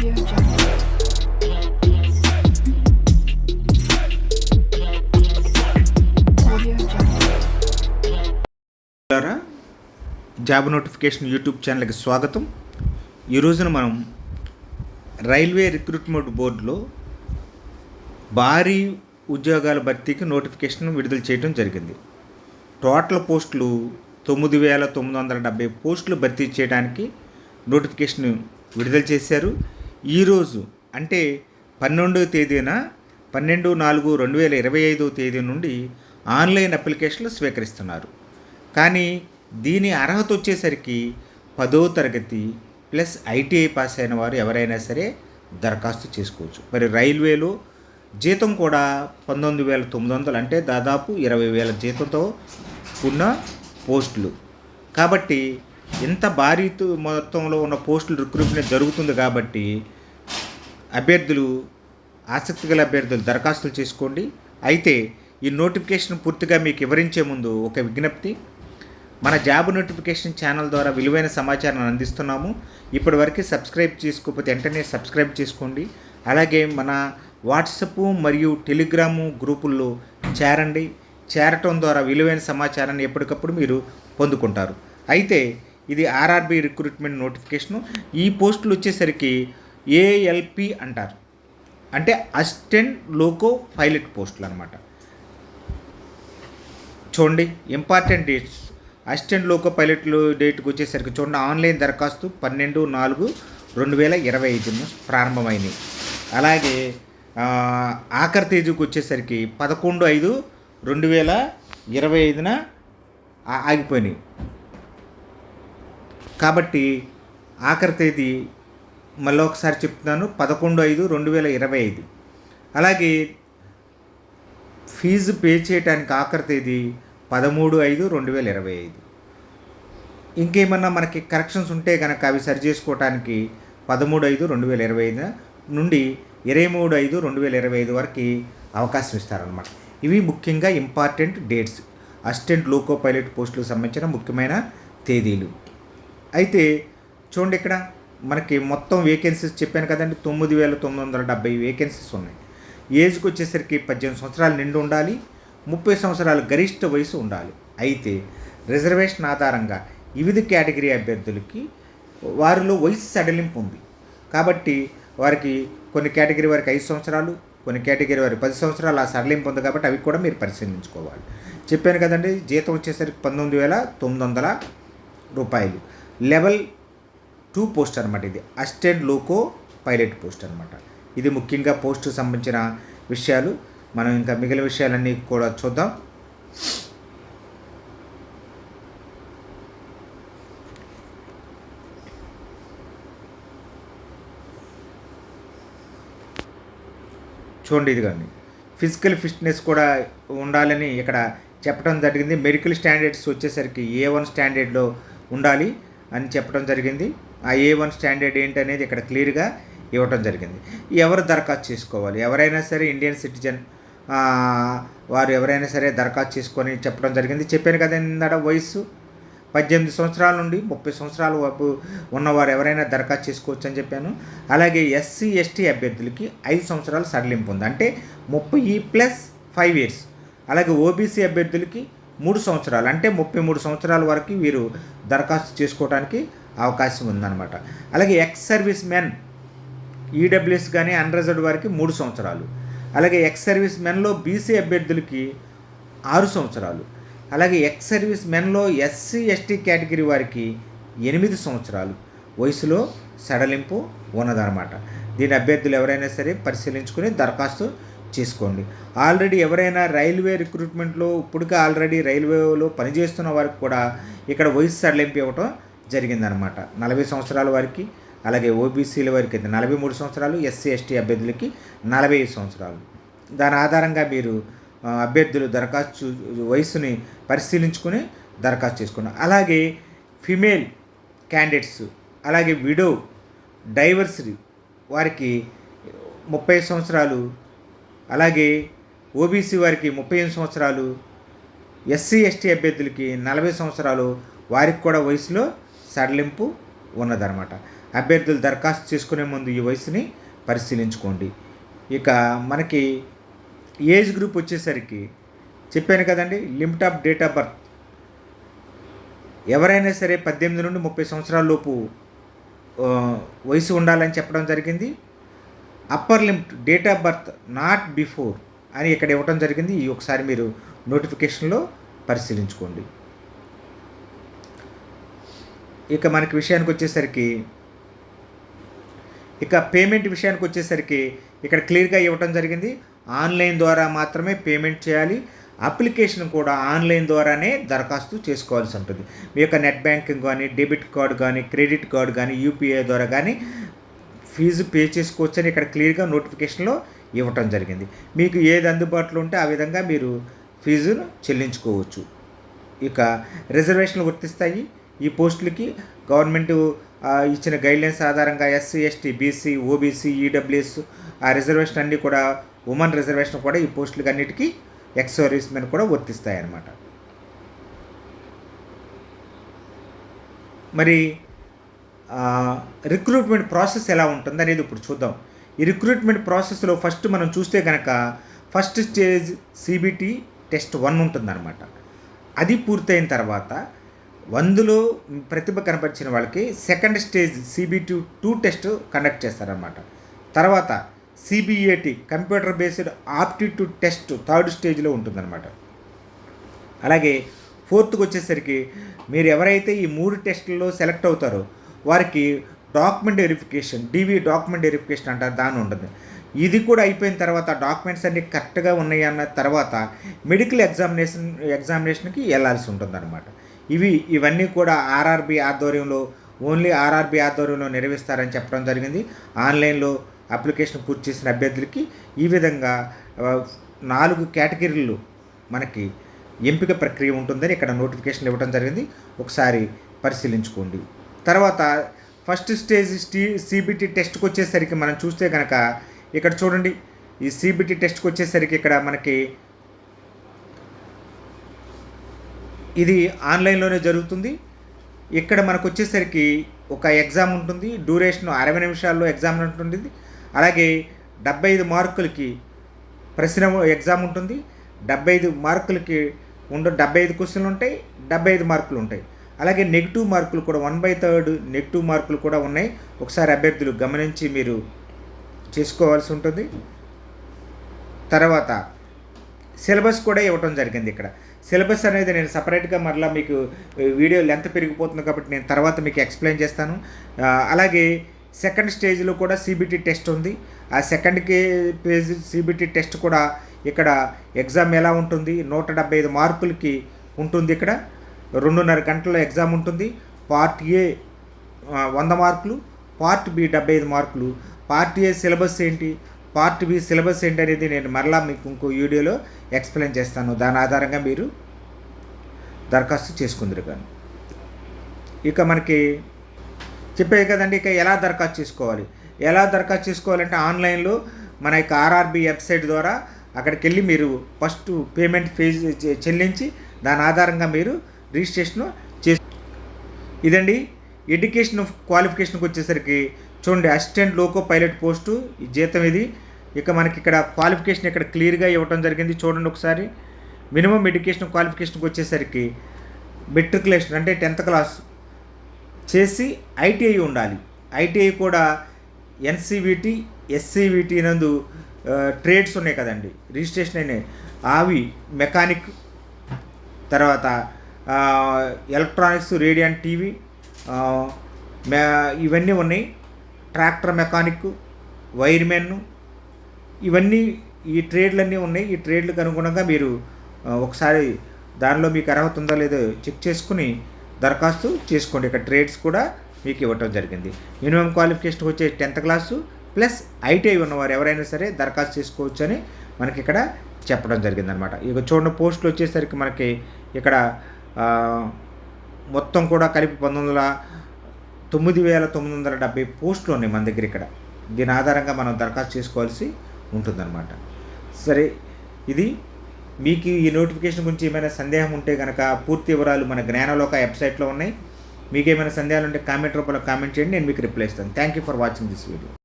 Job notification YouTube ఛానల్కి స్వాగతం. ఈ రోజున మనం రైల్వే రిక్రూట్మెంట్ బోర్డులో భారీ ఉద్యోగాల భర్తీకి నోటిఫికేషన్ విడుదల చేయడం జరిగింది. టోటల్ పోస్టులు తొమ్మిది వేల తొమ్మిది వందల డెబ్బై పోస్టులు భర్తీ చేయడానికి నోటిఫికేషన్ విడుదల చేశారు. ఈరోజు అంటే పన్నెండవ తేదీన పన్నెండు నాలుగు రెండు వేల ఇరవై ఐదవ తేదీ నుండి ఆన్లైన్ అప్లికేషన్లు స్వీకరిస్తున్నారు. కానీ దీని అర్హత వచ్చేసరికి పదో తరగతి ప్లస్ ఐటీఐ పాస్ అయిన వారు ఎవరైనా సరే దరఖాస్తు చేసుకోవచ్చు. మరి రైల్వేలో జీతం కూడా పంతొమ్మిది వేల తొమ్మిది వందలు అంటే దాదాపు ఇరవై వేల జీతంతో ఉన్న పోస్టులు. కాబట్టి ఇంత భారీ మొత్తంలో ఉన్న పోస్టులు రిక్రూట్మెంట్ జరుగుతుంది కాబట్టి అభ్యర్థులు ఆసక్తి గల అభ్యర్థులు దరఖాస్తులు చేసుకోండి. అయితే ఈ నోటిఫికేషన్ పూర్తిగా మీకు వివరించే ముందు ఒక విజ్ఞప్తి. మన జాబ్ నోటిఫికేషన్ ఛానల్ ద్వారా విలువైన సమాచారాన్ని అందిస్తున్నాము. ఇప్పటివరకు సబ్స్క్రైబ్ చేసుకోకపోతే వెంటనే సబ్స్క్రైబ్ చేసుకోండి. అలాగే మన వాట్సప్ మరియు టెలిగ్రాము గ్రూపుల్లో చేరండి. చేరటం ద్వారా విలువైన సమాచారాన్ని ఎప్పటికప్పుడు మీరు పొందుకుంటారు. అయితే ఇది ఆర్ఆర్బి రిక్రూట్మెంట్ నోటిఫికేషను ఈ పోస్టులు వచ్చేసరికి ఏఎల్పి అంటారు. అంటే అసిస్టెంట్ లోకో పైలట్ పోస్టులు అనమాట చూడండి ఇంపార్టెంట్ డేట్స్ అసిస్టెంట్ లోకో పైలట్లు డేట్కి వచ్చేసరికి చూడండి ఆన్లైన్ దరఖాస్తు పన్నెండు నాలుగు రెండు వేల ఇరవై ఐదున ప్రారంభమైనవి అలాగే ఆఖరి తేదీకి వచ్చేసరికి పదకొండు ఐదు రెండు వేల ఇరవై ఐదున ఆగిపోయినాయి. కాబట్టి ఆఖరి తేదీ మళ్ళీ ఒకసారి చెప్తున్నాను పదకొండు ఐదు రెండు వేల ఇరవై ఐదు. అలాగే ఫీజు పే చేయడానికి ఆఖరి తేదీ పదమూడు ఐదు రెండు వేల ఇరవై ఐదు. ఇంకేమన్నా మనకి కరెక్షన్స్ ఉంటే కనుక అవి సరి చేసుకోవటానికి పదమూడు ఐదు రెండు వేల ఇరవై ఐదు నుండి ఇరవై మూడు ఐదు రెండు వేల ఇరవై ఐదు వరకు అవకాశం ఇస్తారనమాట ఇవి ముఖ్యంగా important dates assistant loco pilot పోస్టులకు సంబంధించిన ముఖ్యమైన తేదీలు. అయితే చూడండి ఇక్కడ మనకి మొత్తం వేకెన్సీస్ చెప్పాను కదండి తొమ్మిది వేల తొమ్మిది వందల డెబ్బై వేకెన్సీస్ ఉన్నాయి. ఏజ్కి వచ్చేసరికి పద్దెనిమిది సంవత్సరాలు నిండు ఉండాలి ముప్పై సంవత్సరాలు గరిష్ట వయసు ఉండాలి. అయితే రిజర్వేషన్ ఆధారంగా వివిధ కేటగిరీ అభ్యర్థులకి వారిలో వయసు సడలింపు ఉంది. కాబట్టి వారికి కొన్ని కేటగిరీ వారికి ఐదు సంవత్సరాలు కొన్ని కేటగిరీ వారికి పది సంవత్సరాలు ఆ సడలింపు ఉంది కాబట్టి అవి కూడా మీరు పరిశీలించుకోవాలి. చెప్పాను కదండి జీతం వచ్చేసరికి పంతొమ్మిది వేల తొమ్మిది వందల రూపాయలు. లెవెల్ టూ పోస్ట్ అనమాట ఇది. అసిస్టెంట్ లోకో పైలట్ పోస్ట్ అనమాట ఇది ముఖ్యంగా పోస్టుకు సంబంధించిన విషయాలు. మనం ఇంకా మిగిలిన విషయాలన్నీ కూడా చూద్దాం. చూడండి ఇది కానీ ఫిజికల్ ఫిట్నెస్ కూడా ఉండాలని ఇక్కడ చెప్పడం జరిగింది. మెడికల్ స్టాండర్డ్స్ వచ్చేసరికి ఏ వన్ స్టాండర్డ్లో ఉండాలి? అని చెప్పడం జరిగింది. ఆ ఏ వన్ స్టాండర్డ్ ఏంటనేది ఇక్కడ క్లియర్గా ఇవ్వటం జరిగింది. ఎవరు దరఖాస్తు చేసుకోవాలి? ఎవరైనా సరే ఇండియన్ సిటిజన్ వారు ఎవరైనా సరే దరఖాస్తు చేసుకొని చెప్పడం జరిగింది. చెప్పాను కదా ఇందాక వయస్సు? పద్దెనిమిది సంవత్సరాల నుండి ముప్పై సంవత్సరాల వరకు ఉన్నవారు ఎవరైనా దరఖాస్తు చేసుకోవచ్చు అని చెప్పాను. అలాగే ఎస్సీ ఎస్టీ అభ్యర్థులకి ఐదు సంవత్సరాలు సడలింపు ఉంది. అంటే ముప్పై ప్లస్ ఫైవ్ ఇయర్స్. అలాగే ఓబీసీ అభ్యర్థులకి మూడు సంవత్సరాలు అంటే ముప్పై మూడు సంవత్సరాల వరకు వీరు దరఖాస్తు చేసుకోవడానికి అవకాశం ఉందన్నమాట. అలాగే ఎక్స్ సర్వీస్ మెన్ ఈడబ్ల్యూఎస్ కానీ అన్రిజర్వ్డ్ వారికి మూడు సంవత్సరాలు. అలాగే ఎక్స్ సర్వీస్ మెన్లో బీసీ అభ్యర్థులకి ఆరు సంవత్సరాలు. అలాగే ఎక్స్ సర్వీస్ మెన్లో ఎస్సీ ఎస్టీ కేటగిరీ వారికి ఎనిమిది సంవత్సరాలు. వయసులో సడలింపు ఉన్నదన్నమాట. దీని అభ్యర్థులు ఎవరైనా సరే పరిశీలించుకుని దరఖాస్తు చేసుకోండి. ఆల్రెడీ ఎవరైనా రైల్వే రిక్రూట్మెంట్లో ఇప్పటికే ఆల్రెడీ రైల్వేలో పనిచేస్తున్న వారికి కూడా ఇక్కడ వయసు సడలింపు ఇవ్వటం జరిగిందనమాట. నలభై సంవత్సరాల వారికి అలాగే ఓబీసీల వారికి అయితే నలభై మూడు సంవత్సరాలు ఎస్సీ ఎస్టీ అభ్యర్థులకి నలభై ఐదు సంవత్సరాలు. దాని ఆధారంగా మీరు అభ్యర్థులు దరఖాస్తు వయసుని పరిశీలించుకుని దరఖాస్తు చేసుకోండి. అలాగే ఫిమేల్ క్యాండిడేట్స్ అలాగే విడో డైవర్సరీ వారికి ముప్పై సంవత్సరాలు అలాగే ఓబీసీ వారికి ముప్పై ఎనిమిది సంవత్సరాలు ఎస్సీ ఎస్టీ అభ్యర్థులకి నలభై సంవత్సరాలు వారికి కూడా వయసులో సడలింపు ఉన్నదన్నమాట. అభ్యర్థులు దరఖాస్తు చేసుకునే ముందు ఈ వయసుని పరిశీలించుకోండి. ఇక మనకి ఏజ్ గ్రూప్ వచ్చేసరికి చెప్పాను కదండి limit of date of birth. ఎవరైనా సరే పద్దెనిమిది నుండి ముప్పై సంవత్సరాల లోపు వయసు ఉండాలని చెప్పడం జరిగింది. Upper limit date of birth not before అని ఇక్కడ ఇవ్వడం జరిగింది. ఈ ఒకసారి మీరు నోటిఫికేషన్లో పరిశీలించుకోండి. ఇక మనకి విషయానికి వచ్చేసరికి ఇక పేమెంట్ విషయానికి వచ్చేసరికి ఇక్కడ క్లియర్గా ఇవ్వటం జరిగింది. ఆన్లైన్ ద్వారా మాత్రమే పేమెంట్ చేయాలి. అప్లికేషన్ కూడా ఆన్లైన్ ద్వారానే దరఖాస్తు చేసుకోవాల్సి ఉంటుంది. మీ యొక్క నెట్ బ్యాంకింగ్ కానీ డెబిట్ కార్డు కానీ క్రెడిట్ కార్డు కానీ యూపీఐ ద్వారా కానీ ఫీజు పే చేసుకోవచ్చని ఇక్కడ క్లియర్గా నోటిఫికేషన్లో ఇవ్వటం జరిగింది. మీకు ఏది అందుబాటులో ఉంటే ఆ విధంగా మీరు ఫీజును చెల్లించుకోవచ్చు. ఇక రిజర్వేషన్లు వర్తిస్తాయి. ఈ పోస్టులకి గవర్నమెంట్ ఇచ్చిన గైడ్లైన్స్ ఆధారంగా SC ST BC OBC EWS ఆ రిజర్వేషన్ అన్నీ కూడా ఉమెన్ రిజర్వేషన్ కూడా ఈ పోస్టులకి అన్నిటికీ ఎక్స్ సర్వీస్ మెన్ కూడా వర్తిస్తాయి అన్నమాట మరి రిక్రూట్మెంట్ ప్రాసెస్ ఎలా ఉంటుంది అనేది ఇప్పుడు చూద్దాం. ఈ రిక్రూట్మెంట్ ప్రాసెస్లో ఫస్ట్ మనం చూస్తే కనుక first stage CBT test one ఉంటుందన్నమాట. అది పూర్తయిన తర్వాత వందులో ప్రతిభ కనపరిచిన వాళ్ళకి second stage CBT two test conduct చేస్తారనమాట తర్వాత CBAT computer based aptitude test third స్టేజ్లో ఉంటుందన్నమాట. అలాగే ఫోర్త్కి వచ్చేసరికి మీరు ఎవరైతే ఈ మూడు టెస్టుల్లో సెలెక్ట్ అవుతారో వారికి document verification DV document verification అంటారు దాని ఉంటుంది ఇది కూడా అయిపోయిన తర్వాత డాక్యుమెంట్స్ అన్ని కరెక్ట్గా ఉన్నాయి అన్న తర్వాత మెడికల్ ఎగ్జామినేషన్ ఎగ్జామినేషన్కి వెళ్ళాల్సి ఉంటుందన్నమాట. ఇవి ఇవన్నీ కూడా ఆర్ఆర్బి ఆధ్వర్యంలో ఓన్లీ ఆర్ఆర్బి ఆధ్వర్యంలో నిర్వహిస్తారని చెప్పడం జరిగింది. ఆన్లైన్లో అప్లికేషన్ పూర్తి చేసిన అభ్యర్థులకి ఈ విధంగా నాలుగు కేటగిరీలు మనకి ఎంపిక ప్రక్రియ ఉంటుందని ఇక్కడ నోటిఫికేషన్ ఇవ్వడం జరిగింది. ఒకసారి పరిశీలించుకోండి. తర్వాత ఫస్ట్ స్టేజ్ స్టీ సిబిటి టెస్ట్కి వచ్చేసరికి మనం చూస్తే కనుక ఇక్కడ చూడండి ఈ సీబీటీ టెస్ట్కి వచ్చేసరికి ఇక్కడ మనకి ఇది ఆన్లైన్లోనే జరుగుతుంది. ఇక్కడ మనకు వచ్చేసరికి ఒక ఎగ్జామ్ ఉంటుంది డ్యూరేషన్ అరవై నిమిషాల్లో ఎగ్జామ్ ఉంటుంది. అలాగే డెబ్బై ఐదు మార్కులకి ప్రశ్న ఎగ్జామ్ ఉంటుంది. డెబ్బై ఐదు మార్కులకి ఉండ డెబ్బై ఐదు క్వశ్చన్లు ఉంటాయి డెబ్బై ఐదు మార్కులు ఉంటాయి. అలాగే నెగిటివ్ మార్కులు కూడా వన్ బై థర్డ్ నెగిటివ్ మార్కులు కూడా ఉన్నాయి. ఒకసారి అభ్యర్థులు గమనించి మీరు చేసుకోవాల్సి ఉంటుంది. తర్వాత సిలబస్ కూడా ఇవ్వటం జరిగింది ఇక్కడ. సిలబస్ అనేది నేను సపరేట్గా మరలా మీకు వీడియో లెంత్ పెరిగిపోతుంది కాబట్టి నేను తర్వాత మీకు ఎక్స్ప్లెయిన్ చేస్తాను. అలాగే సెకండ్ స్టేజ్లో కూడా సీబీటీ టెస్ట్ ఉంది. ఆ సెకండ్ కే పేజ్ సీబీటీ టెస్ట్ కూడా ఇక్కడ ఎగ్జామ్ ఎలా ఉంటుంది? నూట డెబ్బై ఐదు మార్కులకి ఉంటుంది ఇక్కడ. రెండున్నర గంటల ఎగ్జామ్ ఉంటుంది. పార్ట్ ఏ వంద మార్కులు పార్ట్ బి డెబ్బై ఐదు మార్కులు. పార్ట్ ఏ సిలబస్ ఏంటి? పార్ట్ బి సిలబస్ ఏంటి అనేది నేను మరలా మీకు ఇంకో వీడియోలో ఎక్స్ప్లెయిన్ చేస్తాను. దాని ఆధారంగా మీరు దరఖాస్తు చేసుకుందరు కానీ. ఇక మనకి చెప్పేది కదండి ఇక ఎలా దరఖాస్తు చేసుకోవాలి? ఎలా దరఖాస్తు చేసుకోవాలంటే ఆన్లైన్లో మన యొక్క ఆర్ఆర్బి వెబ్సైట్ ద్వారా అక్కడికి వెళ్ళి మీరు ఫస్ట్ పేమెంట్ ఫీజు చెల్లించి దాని ఆధారంగా మీరు రిజిస్ట్రేషన్ చే ఇదండి ఎడ్యుకేషన్ క్వాలిఫికేషన్కి వచ్చేసరికి చూడండి అసిస్టెంట్ లోకో పైలట్ పోస్టు ఈ జీతం ఇది. ఇక మనకి ఇక్కడ క్వాలిఫికేషన్ ఇక్కడ క్లియర్గా ఇవ్వడం జరిగింది చూడండి ఒకసారి. మినిమం ఎడ్యుకేషన్ క్వాలిఫికేషన్కి వచ్చేసరికి మెట్రికులేషన్ అంటే టెన్త్ క్లాస్ చేసి ఐటీఐ ఉండాలి. ఐటీఐ కూడా ఎన్సీవిటీ ఎస్సీవిటీ నందు ట్రేడ్స్ ఉన్నాయి కదండి. రిజిస్ట్రేషన్ అయినాయి. అవి మెకానిక్ తర్వాత ఎలక్ట్రానిక్స్ రేడియో టీవీ మే ఇవన్నీ ఉన్నాయి. ట్రాక్టర్ మెకానిక్ వైర్మెన్ ఇవన్నీ ఈ ట్రేడ్లన్నీ ఉన్నాయి. ఈ ట్రేడ్లకు అనుగుణంగా మీరు ఒకసారి దానిలో మీకు అర్హత ఉందో లేదో చెక్ చేసుకుని దరఖాస్తు చేసుకోండి. ఇక్కడ ట్రేడ్స్ కూడా మీకు ఇవ్వటం జరిగింది. మినిమం క్వాలిఫికేషన్ వచ్చే టెన్త్ క్లాసు ప్లస్ ఐటీఐ ఉన్నవారు ఎవరైనా సరే దరఖాస్తు చేసుకోవచ్చు అని మనకి ఇక్కడ చెప్పడం జరిగిందనమాట. ఇక చూడండి పోస్టులు వచ్చేసరికి మనకి ఇక్కడ మొత్తం కూడా కలిపి పంతొమ్మిది వందల తొమ్మిది వేల తొమ్మిది వందల డెబ్బై పోస్టులు ఉన్నాయి మన దగ్గర ఇక్కడ. దీని ఆధారంగా మనం దరఖాస్తు చేసుకోవాల్సి ఉంటుందన్నమాట. సరే ఇది మీకు ఈ నోటిఫికేషన్ గురించి ఏమైనా సందేహం ఉంటే కనుక పూర్తి వివరాలు మన జ్ఞానలోక వెబ్సైట్లో ఉన్నాయి. మీకు ఏమైనా సందేహాలు ఉంటే కామెంట్ రూపంలో కామెంట్ చేయండి నేను మీకు రిప్లై ఇస్తాను. Thank you for watching this video